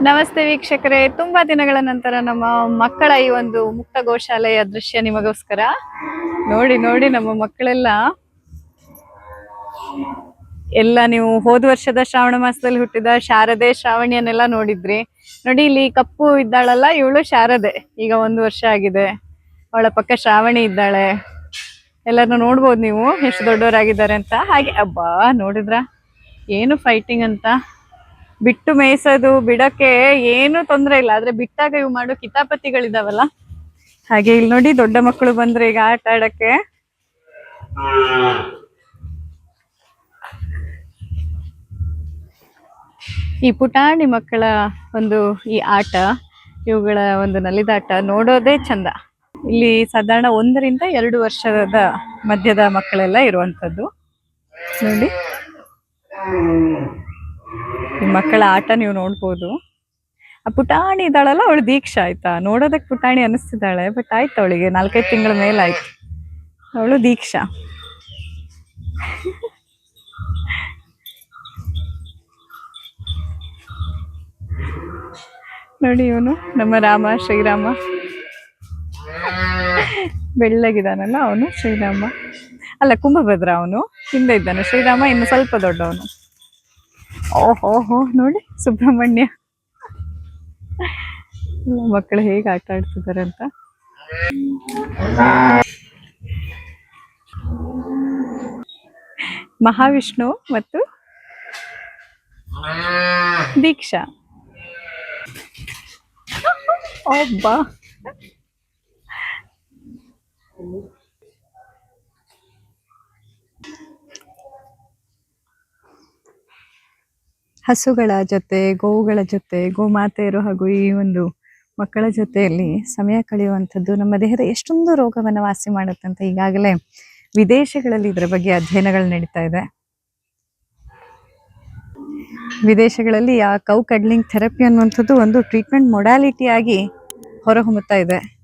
ನಮಸ್ತೆ ವೀಕ್ಷಕರೇ. ತುಂಬಾ ದಿನಗಳ ನಂತರ ನಮ್ಮ ಮಕ್ಕಳ ಈ ಒಂದು ಮುಕ್ತ ಗೋಶಾಲೆಯ ದೃಶ್ಯ ನಿಮಗೋಸ್ಕರ. ನೋಡಿ ನೋಡಿ ನಮ್ಮ ಮಕ್ಕಳೆಲ್ಲ. ಎಲ್ಲ ನೀವು ಹೋದ ವರ್ಷದ ಶ್ರಾವಣ ಮಾಸದಲ್ಲಿ ಹುಟ್ಟಿದ ಶಾರದೆ ಶ್ರಾವಣಿಯನ್ನೆಲ್ಲ ನೋಡಿದ್ರಿ. ನೋಡಿ, ಇಲ್ಲಿ ಕಪ್ಪು ಇದ್ದಾಳಲ್ಲ, ಇವಳು ಶಾರದೆ. ಈಗ ಒಂದು ವರ್ಷ ಆಗಿದೆ. ಅವಳ ಪಕ್ಕ ಶ್ರಾವಣಿ ಇದ್ದಾಳೆ. ಎಲ್ಲರನ್ನು ನೋಡ್ಬೋದು ನೀವು, ಎಷ್ಟು ದೊಡ್ಡವರಾಗಿದ್ದಾರೆ ಅಂತ. ಹಾಗೆ, ಅಬ್ಬಾ, ನೋಡಿದ್ರ? ಏನು ಫೈಟಿಂಗ್ ಅಂತ? ಬಿಟ್ಟು ಮೇಯಿಸೋದು ಬಿಡಕ್ಕೆ ಏನು ತೊಂದರೆ ಇಲ್ಲ. ಆದ್ರೆ ಬಿಟ್ಟಾಗ ಇವು ಮಾಡೋ ಕಿತಾಪತಿಗಳಿದಾವಲ್ಲ? ಹಾಗೆ ಇಲ್ಲಿ ನೋಡಿ ದೊಡ್ಡ ಮಕ್ಕಳು ಬಂದ್ರೆ ಈಗ ಆಟ ಆಡಕ್ಕೆ. ಈ ಪುಟಾಣಿ ಮಕ್ಕಳ ಒಂದು ಈ ಆಟ, ಇವುಗಳ ಒಂದು ನಲಿದಾಟ ನೋಡೋದೇ ಚಂದ. ಇಲ್ಲಿ ಸಾಧಾರಣ ಒಂದರಿಂದ ಎರಡು ವರ್ಷದ ಮಧ್ಯದ ಮಕ್ಕಳೆಲ್ಲ ಇರುವಂತದ್ದು ನೋಡಿ. ಮಕ್ಕಳ ಆಟ ನೀವು ನೋಡ್ಬೋದು. ಆ ಪುಟಾಣಿ ಇದ್ದಾಳಲ್ಲ, ಅವಳು ದೀಕ್ಷಾ ಆಯ್ತಾ? ನೋಡೋದಕ್ಕೆ ಪುಟಾಣಿ ಅನಿಸ್ತಿದ್ದಾಳೆ ಬಟ್ ಆಯ್ತು ಅವಳಿಗೆ. ನಾಲ್ಕೈದು ತಿಂಗಳ ಮೇಲಾಯ್ತು ಅವಳು ದೀಕ್ಷಾ. ನೋಡಿ ಇವನು, ನಮ್ಮ ರಾಮ, ಶ್ರೀರಾಮ. ಬೆಳ್ಳಗಿದಾನಲ್ಲ ಅವನು, ಶ್ರೀರಾಮ. ಅಲ್ಲ, ಕುಂಭಭದ್ರ ಅವನು, ಹಿಂದೆ ಇದ್ದಾನೆ. ಶ್ರೀರಾಮ ಇನ್ನು ಸ್ವಲ್ಪ ದೊಡ್ಡವನು. ಓಹೋ ನೋಡಿ ಸುಬ್ರಹ್ಮಣ್ಯ. ಮಕ್ಕಳು ಹೇಗೆ ಆಟ ಆಡ್ತಿದ್ದಾರೆ ಅಂತ ಮಹಾವಿಷ್ಣು ಮತ್ತು ದೀಕ್ಷಾ. ಒಬ್ಬ ಹಸುಗಳ ಜೊತೆ, ಗೋವುಗಳ ಜೊತೆ ಗೋಮಾತೆಯರು ಹಾಗೂ ಈ ಒಂದು ಮಕ್ಕಳ ಜೊತೆಯಲ್ಲಿ ಸಮಯ ಕಳೆಯುವಂಥದ್ದು ನಮ್ಮ ದೇಹದ ಎಷ್ಟೊಂದು ರೋಗವನ್ನು ವಾಸಿ ಮಾಡುತ್ತೆ ಅಂತ ಈಗಾಗಲೇ ವಿದೇಶಗಳಲ್ಲಿ ಇದರ ಬಗ್ಗೆ ಅಧ್ಯಯನಗಳು ನಡೀತಾ ಇದೆ. ವಿದೇಶಗಳಲ್ಲಿ ಆ ಕೌ ಕಡ್ಲಿಂಗ್ ಥೆರಪಿ ಅನ್ನುವಂಥದ್ದು ಒಂದು ಟ್ರೀಟ್ಮೆಂಟ್ ಮೊಡಾಲಿಟಿಯಾಗಿ ಹೊರಹೊಮ್ಮುತ್ತಾ ಇದೆ.